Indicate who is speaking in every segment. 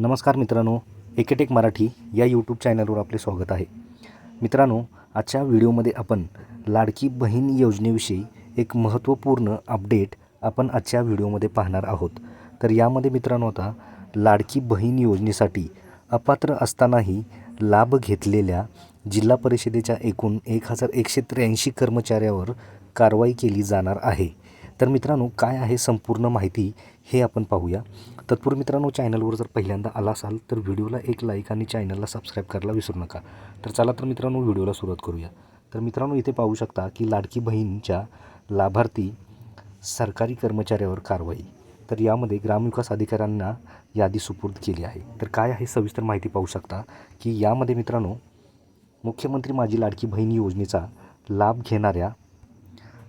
Speaker 1: नमस्कार मित्रांनो एकेटेक मराठी या यूट्यूब चॅनलवर आपले स्वागत आहे. मित्रांनो आजच्या व्हिडिओमध्ये आपण लाडकी बहीण योजनेविषयी एक महत्त्वपूर्ण अपडेट आपण आजच्या व्हिडिओमध्ये पाहणार आहोत. तर यामध्ये मित्रांनो आता लाडकी बहीण योजनेसाठी अपात्र असतानाही लाभ घेतलेल्या जिल्हा परिषदेच्या एकूण एक हजार एकशे त्र्याऐंशी कर्मचाऱ्यावर कारवाई केली जाणार आहे. तर मित्रांनो काय आहे संपूर्ण माहिती हे आपण पाहूया. तत्पूर्वी मित्रांनो चॅनलवर जर पहिल्यांदा आला असाल तर व्हिडिओला एक लाईक आणि चॅनलला सबस्क्राईब करायला विसरू नका. तर चला तर मित्रांनो व्हिडिओला सुरुवात करूया. तर मित्रांनो इथे पाहू शकता की लाडकी बहीणच्या लाभार्थी सरकारी कर्मचाऱ्यावर कारवाई. तर यामध्ये ग्रामविकास अधिकाऱ्यांना यादी सुपूर्द केली आहे. तर काय आहे सविस्तर माहिती पाहू शकता की यामध्ये मित्रांनो मुख्यमंत्री माझी लाडकी बहीण योजनेचा लाभ घेणाऱ्या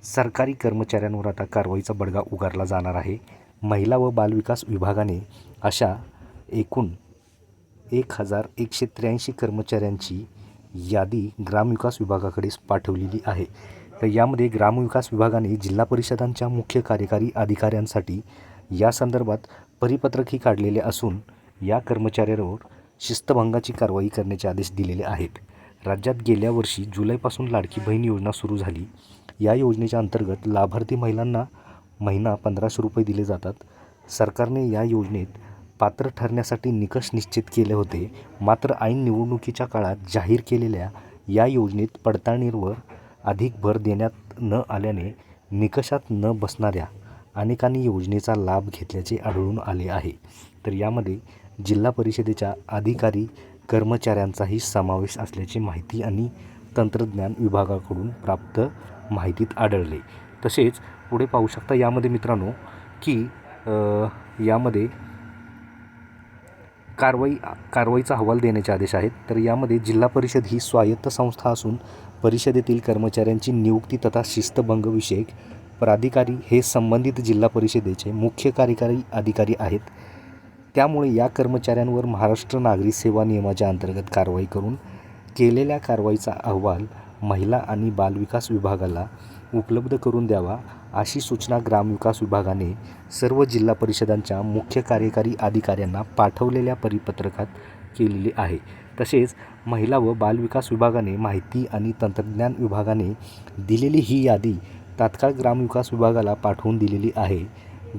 Speaker 1: सरकारी कर्मचाऱ्यांवर आता कारवाईचा बडगा उगारला जाणार आहे. महिला व बालविकास विभागाने अशा एकूण एक हजार एकशे त्र्याऐंशी कर्मचाऱ्यांची यादी ग्रामविकास विभागाकडे पाठवलेली आहे. तर यामध्ये ग्रामविकास विभागाने जिल्हा परिषदांच्या मुख्य कार्यकारी अधिकाऱ्यांसाठी या संदर्भात परिपत्रकही काढलेले असून या कर्मचाऱ्यांवर शिस्तभंगाची कारवाई करण्याचे आदेश दिलेले आहेत. राज्यात गेल्या वर्षी जुलैपासून लाडकी बहीण योजना सुरू झाली. या योजनेच्या अंतर्गत लाभार्थी महिलांना महिना पंधराशे रुपये दिले जातात. सरकारने या योजनेत पात्र ठरण्यासाठी निकष निश्चित केले होते. मात्र ऐन निवडणुकीच्या काळात जाहीर केलेल्या या योजनेत पडताळणीवर अधिक भर देण्यात न आल्याने निकषात न बसणाऱ्या अनेकांनी योजनेचा लाभ घेतल्याचे आढळून आले आहे. तर यामध्ये जिल्हा परिषदेच्या अधिकारी कर्मचाऱ्यांचाही समावेश असल्याची माहिती आणि तंत्रज्ञान विभागाकडून प्राप्त माहितीत आढळले. तसेच पुढे पाहू शकता यामध्ये मित्रांनो की यामध्ये कारवाई कारवाईचा अहवाल देण्याचे आदेश आहेत. तर यामध्ये जिल्हा परिषद ही स्वायत्त संस्था असून परिषदेतील कर्मचाऱ्यांची नियुक्ती तथा शिस्तभंग विषयक प्राधिकारी हे संबंधित जिल्हा परिषदेचे मुख्य कार्यकारी अधिकारी आहेत. त्यामुळे या कर्मचाऱ्यांवर महाराष्ट्र नागरी सेवा नियमाच्या अंतर्गत कारवाई करून केलेल्या कारवाईचा अहवाल महिला आणि बालविकास विभागाला उपलब्ध करून द्यावा अशी सूचना ग्रामविकास विभागाने सर्व जिल्हा परिषदांच्या मुख्य कार्यकारी अधिकाऱ्यांना पाठवलेल्या परिपत्रकात केलेली आहे. तसेच महिला व बालविकास विभागाने माहिती आणि तंत्रज्ञान विभागाने दिलेली ही यादी तात्काळ ग्रामविकास विभागाला पाठवून दिलेली आहे.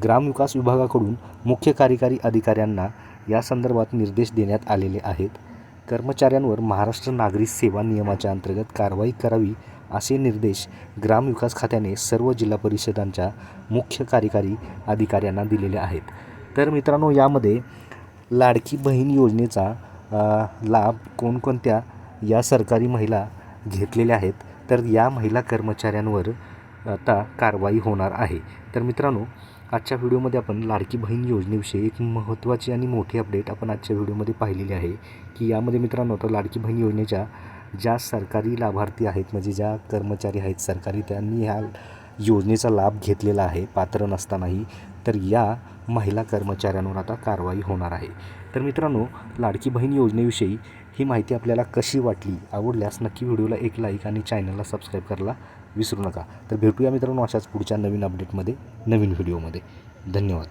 Speaker 1: ग्रामविकास विभागाकडून मुख्य कार्यकारी अधिकाऱ्यांना या संदर्भात निर्देश देण्यात आलेले आहेत. कर्मचाऱ्यांवर महाराष्ट्र नागरी सेवा नियमाच्या अंतर्गत कारवाई करावी असे निर्देश ग्रामविकास खात्याने सर्व जिल्हा परिषदांच्या मुख्य कार्यकारी अधिकाऱ्यांना दिलेले आहेत. तर मित्रांनो यामध्ये लाडकी बहीण योजनेचा लाभ कोणकोणत्या या सरकारी महिला घेतलेल्या आहेत? तर या महिला कर्मचाऱ्यांवर आता कारवाई होणार आहे. तर मित्रांनो आजच्या व्हिडिओमध्ये आपण लाडकी बहीण योजनेविषयी एक महत्त्वाची आणि मोठी अपडेट आपण आजच्या व्हिडिओमध्ये पाहिलेली आहे की यामध्ये मित्रांनो आता लाडकी बहीण योजनेच्या ज्या सरकारी लाभार्थी आहेत म्हणजे ज्या कर्मचारी आहेत सरकारी त्यांनी ह्या योजनेचा लाभ घेतलेला आहे पात्र नसतानाही तर या महिला कर्मचाऱ्यांवर आता कारवाई होणार आहे. तर मित्रांनो लाडकी बहीण योजनेविषयी ही माहिती आपल्याला कशी वाटली आवडल्यास नक्की व्हिडिओला एक लाईक आणि चॅनलला सबस्क्राईब करायला विसरू नका. तर भेटूया मित्रांनो अशाच पुढच्या नवीन अपडेटमध्ये नवीन व्हिडिओमध्ये. धन्यवाद.